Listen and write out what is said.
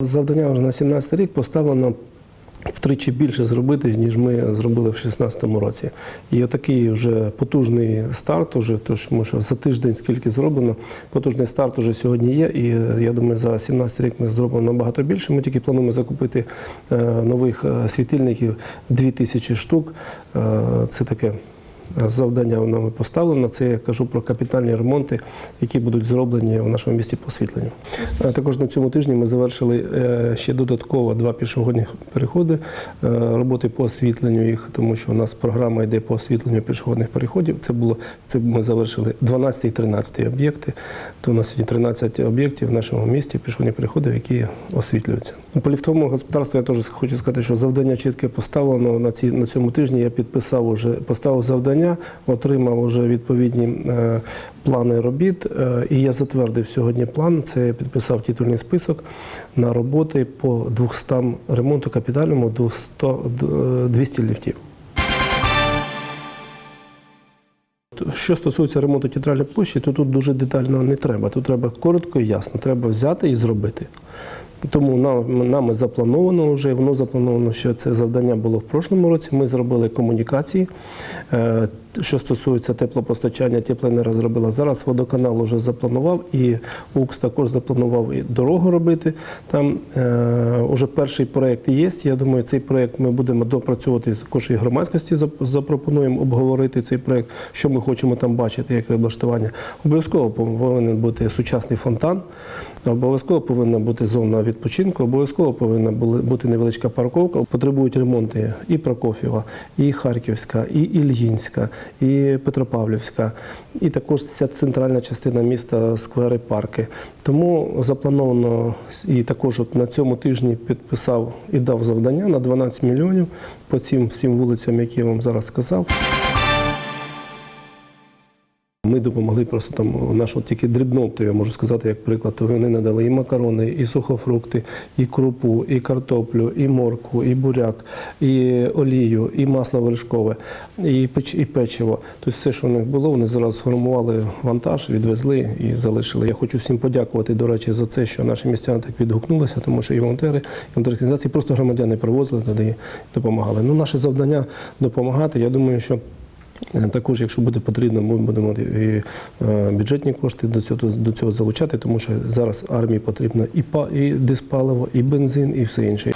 Завдання вже на 17 рік поставлено втричі більше зробити, ніж ми зробили в 2016 році. І отакий вже потужний старт, уже, тому що за тиждень скільки зроблено, потужний старт уже сьогодні є. І е, я думаю, за 17 рік ми зробимо набагато більше. Ми тільки плануємо закупити е, нових е, світильників 2000 штук. Це таке. Завдання нами поставлено. Це я кажу про капітальні ремонти, які будуть зроблені в нашому місті по освітленню. Е, Також на цьому тижні ми завершили е, ще додатково два пішохідних переходи, е, роботи по освітленню їх, тому що у нас програма йде по освітленню пішохідних переходів. Це було це ми завершили 12 і 13 об'єкти. То у нас сьогодні 13 об'єктів в нашому місті пішохідні переходи, які освітлюються. По ліфтовому господарству я теж хочу сказати, що завдання чітке поставлено на ці на цьому тижні. Я підписав уже поставив завдання, отримав уже відповідні е, плани робіт. е, і я затвердив сьогодні план. Це я підписав титульний список на роботи по 200 ремонту капітальному 200, е, 200 ліфтів. Що стосується ремонту театральної площі, то тут дуже детально не треба. Тут треба коротко і ясно. Треба взяти і зробити. Тому нам, нами заплановано вже, воно заплановано, що це завдання було в прошлому році. Ми зробили комунікації. Що стосується теплопостачання, теплоенерго зробила зараз. Водоканал вже запланував, і УКС також запланував і дорогу робити. Там е, вже перший проєкт є. Я думаю, цей проєкт ми будемо допрацьовувати також і громадськості. Запропонуємо обговорити цей проєкт, що ми хочемо там бачити, яке облаштування. Обов'язково повинен бути сучасний фонтан, обов'язково повинна бути зона відпочинку, обов'язково повинна бути невеличка парковка. Потребують ремонти і Прокоф'єва, і Харківська, і Ільїнська, і Петропавлівська, і також ця центральна частина міста, сквери, парки. Тому заплановано і також от на цьому тижні підписав і дав завдання на 12 мільйонів по цим всім вулицям, які я вам зараз сказав. Ми допомогли просто там наш от тільки дрібнопту, я можу сказати, як приклад. Вони надали і макарони, і сухофрукти, і крупу, і картоплю, і моркву, і буряк, і олію, і масло вершкове, і печ, і печиво. Тобто все, що у них було, вони зараз сформували вантаж, відвезли і залишили. Я хочу всім подякувати, до речі, за це, що наші містяни так відгукнулися, тому що і волонтери, і волонтерські організації, просто громадяни привозили туди і допомагали. Ну, наше завдання допомагати. Я думаю, що. Е, Також, якщо буде потрібно, ми будемо і е, бюджетні кошти до цього до цього залучати, тому що зараз армії потрібно і па і диспаливо, і бензин, і все інше.